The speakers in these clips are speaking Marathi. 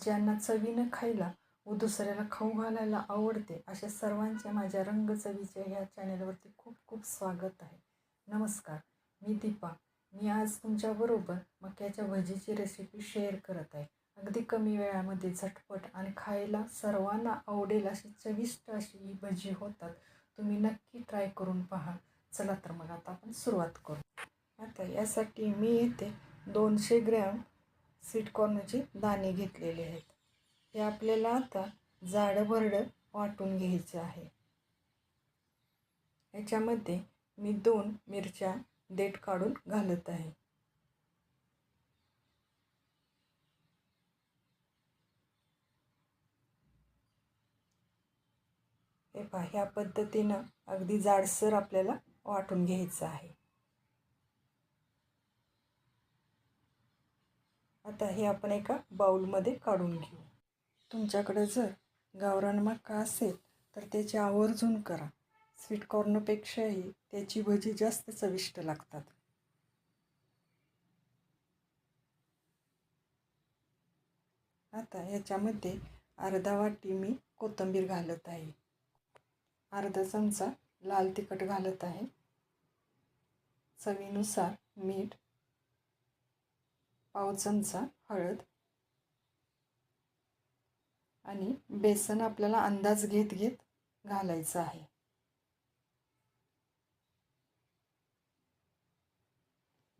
ज्यांना चवीनं खायला व दुसऱ्याला खाऊ घालायला आवडते अशा सर्वांचे माझ्या रंगचवीच्या ह्या चॅनेलवरती खूप खूप स्वागत आहे. नमस्कार मी दीपा. मी आज तुमच्याबरोबर मक्याच्या भजीची रेसिपी शेअर करत आहे. अगदी कमी वेळामध्ये झटपट आणि खायला सर्वांना आवडेल अशी चविष्ट अशी ही भजी होतात. तुम्ही नक्की ट्राय करून पहा. चला तर मग आता आपण सुरुवात करू. आता यासाठी मी येते दोनशे ग्रॅम स्वीटकॉर्नचे दाणे घेतलेले आहेत. हे आपल्याला आता जाडं भरडं वाटून घ्यायचं आहे. याच्यामध्ये मी दोन मिरच्या देठ काढून घालत आहे. हे पहा ह्या पद्धतीनं अगदी जाडसर आपल्याला वाटून घ्यायचं आहे. आता हे आपण एका बाऊलमध्ये काढून घेऊ. तुमच्याकडे जर गावरान मका असेल तर त्याची आवर्जून करा. स्वीट कॉर्नपेक्षाही त्याची भजी जास्त चविष्ट लागतात. आता याच्यामध्ये अर्धा वाटी मी कोथिंबीर घालत आहे. अर्धा चमचा लाल तिखट घालत आहे. चवीनुसार मीठ पाव चमचा हळद आणि बेसन आपल्याला अंदाज घेत घेत घालायचं आहे.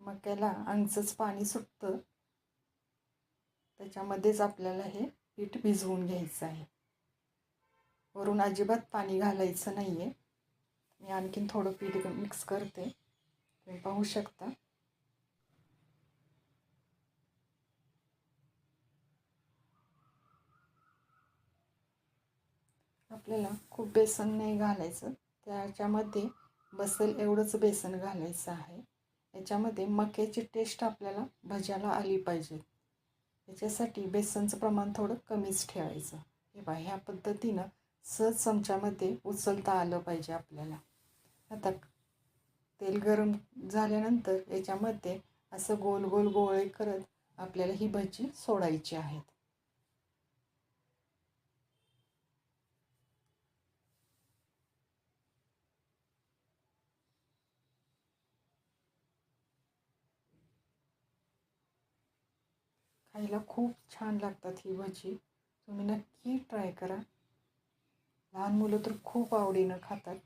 मक्याला अंगचंच पाणी सुटतं. त्याच्यामध्येच आपल्याला हे पीठ भिजवून घ्यायचं आहे. वरून अजिबात पाणी घालायचं नाही आहे मी आणखीन थोडं पीठ मिक्स करते. तुम्ही पाहू शकता. आपल्याला खूप बेसन नाही घालायचं. त्याच्यामध्ये बसेल एवढंच बेसन घालायचं आहे. याच्यामध्ये मक्याची टेस्ट आपल्याला भज्याला आली पाहिजे. याच्यासाठी बेसनचं प्रमाण थोडं कमीच ठेवायचं. हे बा ह्या पद्धतीनं सहज चमच्यामध्ये उचलता आलं पाहिजे आपल्याला. आता तेल गरम झाल्यानंतर याच्यामध्ये असं गोल गोल गोळे करत आपल्याला ही भजी सोडायची आहेत. खायला खूप छान लागतात ही भजी. तुम्ही नक्की ट्राय करा. लहान मुलं तर खूप आवडीनं खातात.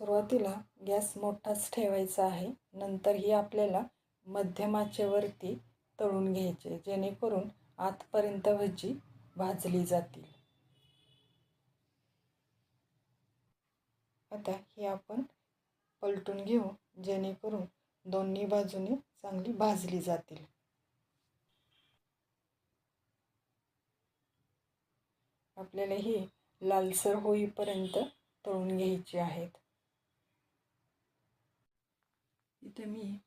सुरुवातीला गॅस मोठाच ठेवायचा आहे. नंतर ही आपल्याला मध्यमाचेवरती तळून घ्यायचे जेणेकरून आतपर्यंत भजी भाजली जातील. आता हे आपण पलटून घेऊ जेणेकरून दोन्ही बाजूने चांगली भाजली जातील. आपल्याला ही लालसर होईपर्यंत तळून घ्यायची आहेत. इथे मी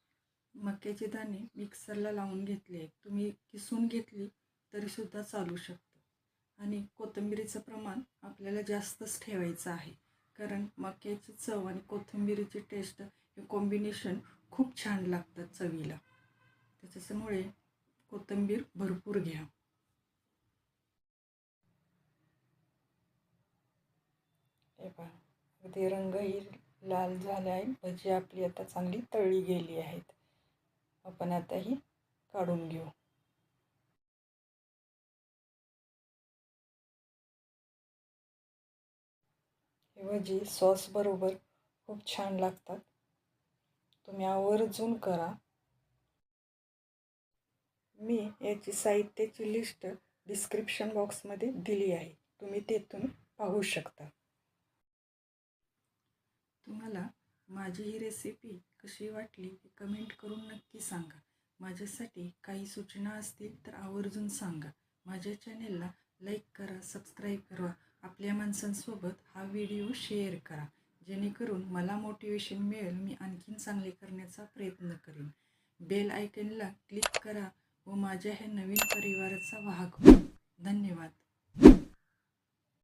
मक्याचे दाणे मिक्सरला लावून घेतले तुम्ही किसून घेतली तरीसुद्धा चालू शकतं. आणि कोथिंबीरीचं प्रमाण आपल्याला जास्तच ठेवायचं आहे. कारण मक्याची चव आणि कोथिंबीरीची टेस्ट हे कॉम्बिनेशन खूप छान लागतात चवीला. त्याच्यामुळे कोथिंबीर भरपूर घ्या. हे पहा अगदी रंगही लाल झाला आहे भजी आपली आता चांगली तळली गेली आहेत. आपण आता ही काढून घेऊ. ऐवजी सॉसबरोबर खूप छान लागतात तुम्ही आवर्जून करा. मी याची साहित्याची लिस्ट डिस्क्रिप्शन बॉक्समध्ये दिली आहे. तुम्ही तेथून पाहू शकता. तुम्हाला माझी ही रेसिपी कशी वाटली हे कमेंट करून नक्की सांगा. माझ्यासाठी काही सूचना असतील तर आवर्जून सांगा. माझ्या चॅनेलला लाईक करा सबस्क्राईब करा. आपल्या माणसांसोबत हा व्हिडिओ शेअर करा जेणेकरून मला मोटिवेशन मिळेल मी आणखीन चांगले करण्याचा प्रयत्न करेन. बेल आयकनला क्लिक करा व माझ्या ह्या नवीन परिवाराचा वाहक धन्यवाद.